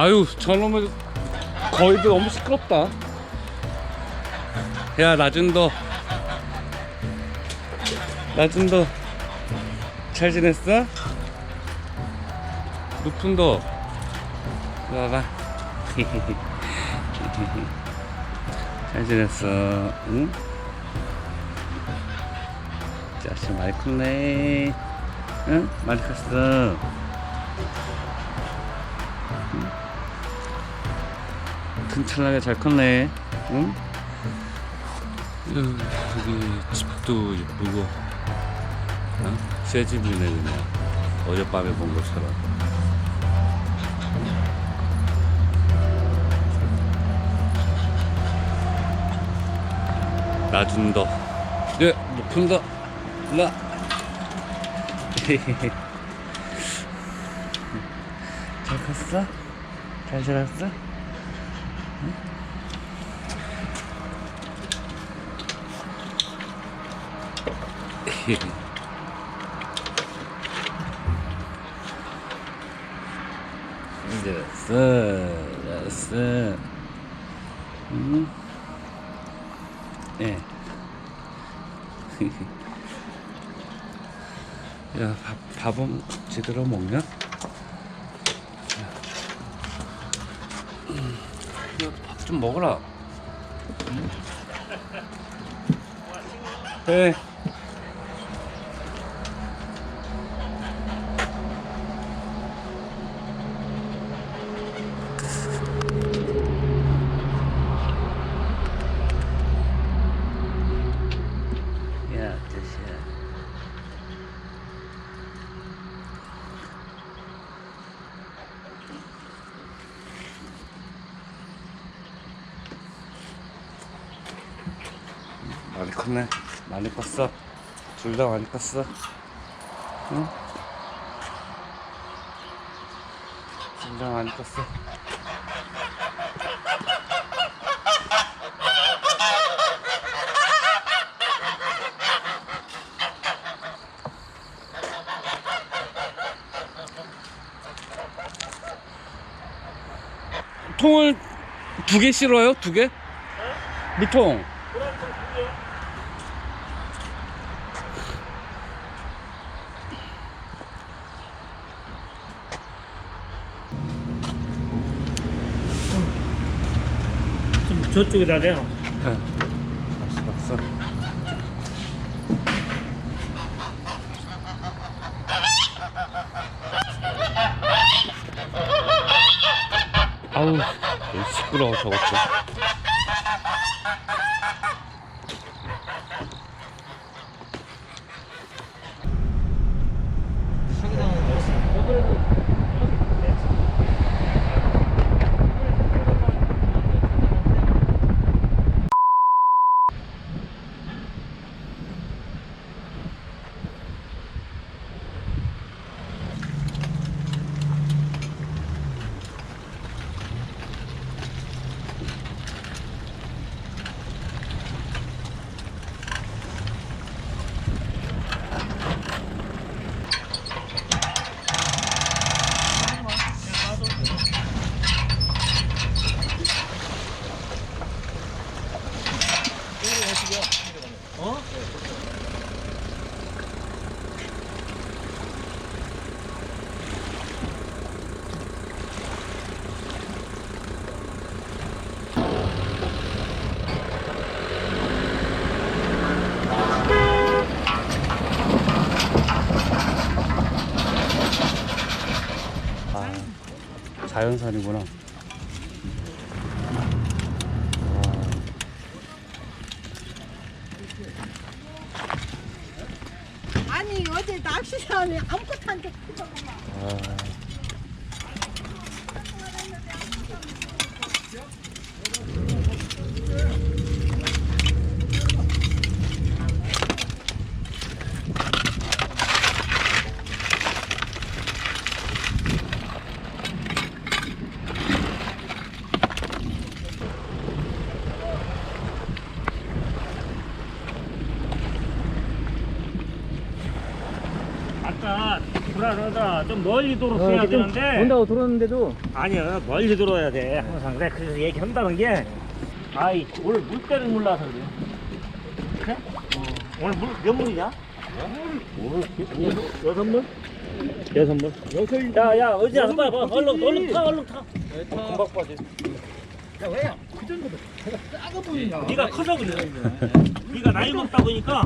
아유 저놈의 거의도 너무 시끄럽다. 야 나준도. 나준도. 잘 지냈어? 이리 와봐. 잘 지냈어? 응? 자식 많이 컸네. 응? 많이 컸어 튼튼하게 잘 컸네. 응? 여기, 여기 집도 예쁘고, 어? 새 집이네, 그냥. 어젯밤에 본 것처럼. 나준다. 예, 높은다. 나. 잘 컸어? 잘 자랐어? 됐어, 됐어. 응? 예. 야, 밥, 밥은 제대로 먹냐? 밥 좀 먹어라. 응? 네. 야, 아저씨야. 컸네. 많이 컸어. 둘 다 많이 컸어. 응? 둘 다 많이 컸어. 통을 두 개 실어요? 두 개? 물통. 저쪽에다 대요. 네. 봤어, 봤어. 아우, 시끄러워, 저것도. 아, 자연산이구나. 약간 불안하다. 좀 멀리 돌았어야 어, 좀 되는데. 온다고 들었는데도 아니야, 멀리 들어야 돼. 항상 내가 그래서 얘기한다는 게, 아이, 오늘 물때를 몰라서 그래. 그래? 어. 오늘 물, 몇 물이냐? 오늘 여- 여섯 물? 여섯 물. 여섯 야, 야, 어디 안 봐, 봐. 얼른, 얼른 타, 얼른 타. 금방 빠지. 야, 왜야? 그 정도도 작아 보이냐? 네가 커서 그래. 네가 나이 먹다 보니까.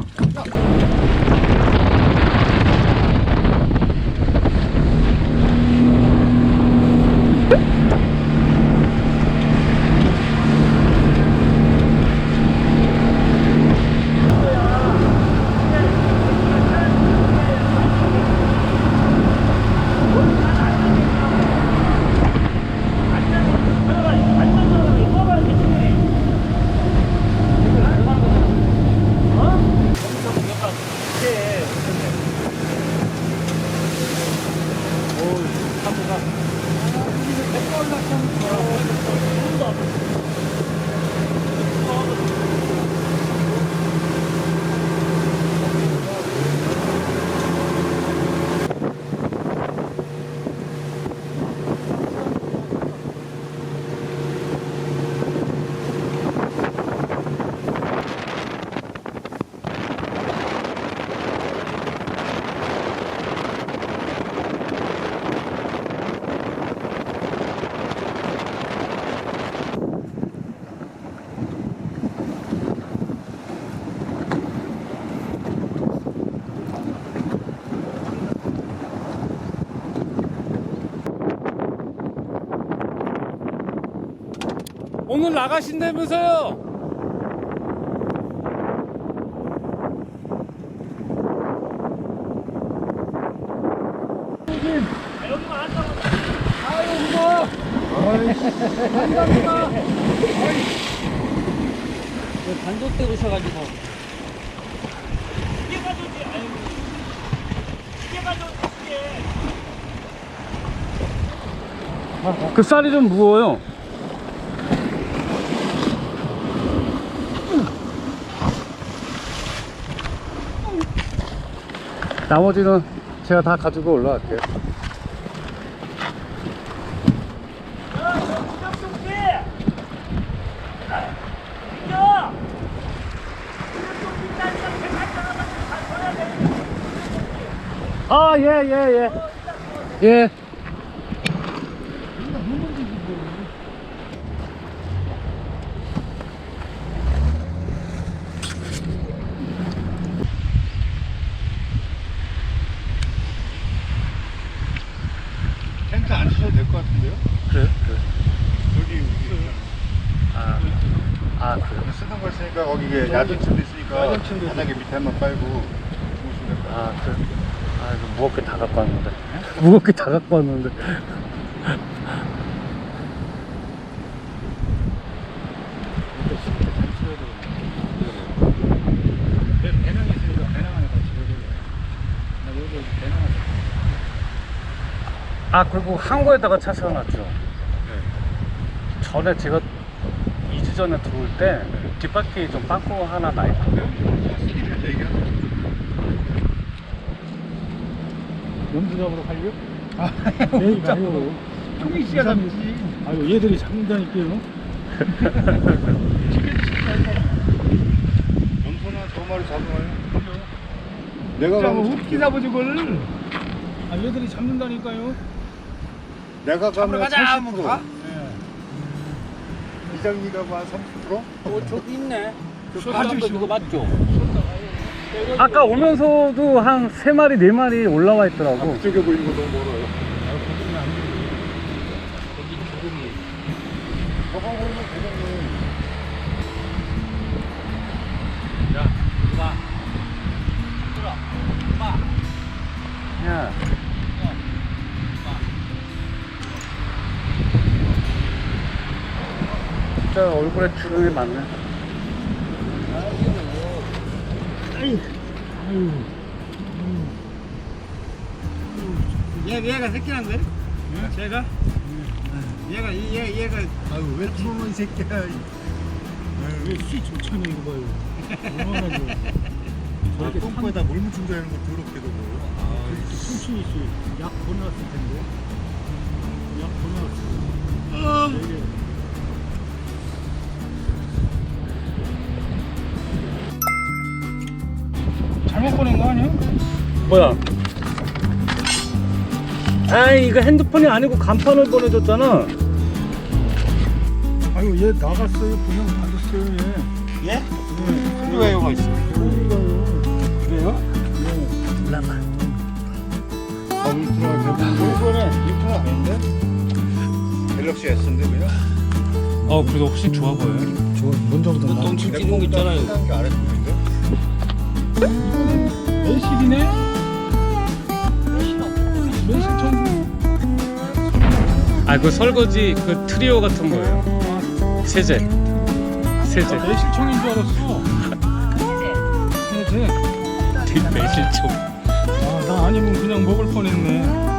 오늘 나가신다면서요? 한다고. 단독대 오셔가지고 이게 가져오지. 아유. 이게 가져오지. 이게. 그 쌀이 좀 무거워요. 나머지는 제가 다 가지고 올라갈게요. 아, 예, 예, 예. 예. 텐트 안 치셔도 될 것 같은데요? 그래요? 그래요. 여기 여기 아, 아, 그래요? 쓰던 거 있으니까 거기에 야전침도 있으니까 바닥에 밑에 한번 빨고 주무시면 될것 같아요. 아, 그래. 아, 이거 무겁게 다 갖고 왔는데. 무겁게 다 갖고 왔는데. 배낭 있으니까 배낭 안에 다 집어줘요. 나 여기 배낭 안에 아, 그리고 항구에다가 차 세워놨죠. 전에 제가 2주 전에 들어올 때 뒷바퀴 좀 빵꾸 하나 나 얘기하는 염주 잡으러 가려? 아, 내일 가요. 총희 씨가 잡지. 아유, 얘들이 잡는다니까요. 염소나 저 마리 잡으면 내가 가면 뭐 그걸? 아, 얘들이 잡는다니까요. 내가 가면 가자, 30%. 이장이가 뭐한 30%? 어 저기 있네 아저씨. 이거 맞죠? 아까 오면서도 한 3마리, 4마리 올라와 있더라고. 그쪽에 보이는 거 너무 멀어요. 저거 보이면 대장님. 야. 진짜 얼굴에 주름이 많네. 얘, 얘가 새끼란 거야? 제가? 얘가, 이- 얘, 얘가. 아유, 왜 들어오는 이 새끼야. 왜씨 좋잖아, 이거 봐요. 얼마나 좋아. 아, 똥꼬에다 물 묻힌 줄 아는 거 더럽게도. 뭐. 숨쉬기 약 보내왔을 텐데. 약 보내왔어. 되게 잘못 보낸 거 아니야? 뭐야? 아 이거 핸드폰이 아니고 간판을 보내줬잖아. 아유 얘 나갔어요. 분명 받았어요 얘. 예? 필요해요가 있어. 그래요? 몰라봐. 아, 울트라 대부분 이번에 울트라 아닌데? 갤럭시 S인데 그냥? 어 그래도 훨씬 좋아 보여요. 저 먼저보다 나. 똥침 찌는 거 있잖아요. 게 아래 쪽인데? 매실이네. 매실 전아그 설거지 그 트리오 같은 거예요. 세제. 세제. 아, 매실청인 줄 알았어. 세제. 매실청. 아, 나 아니면 그냥 먹을 뻔했네.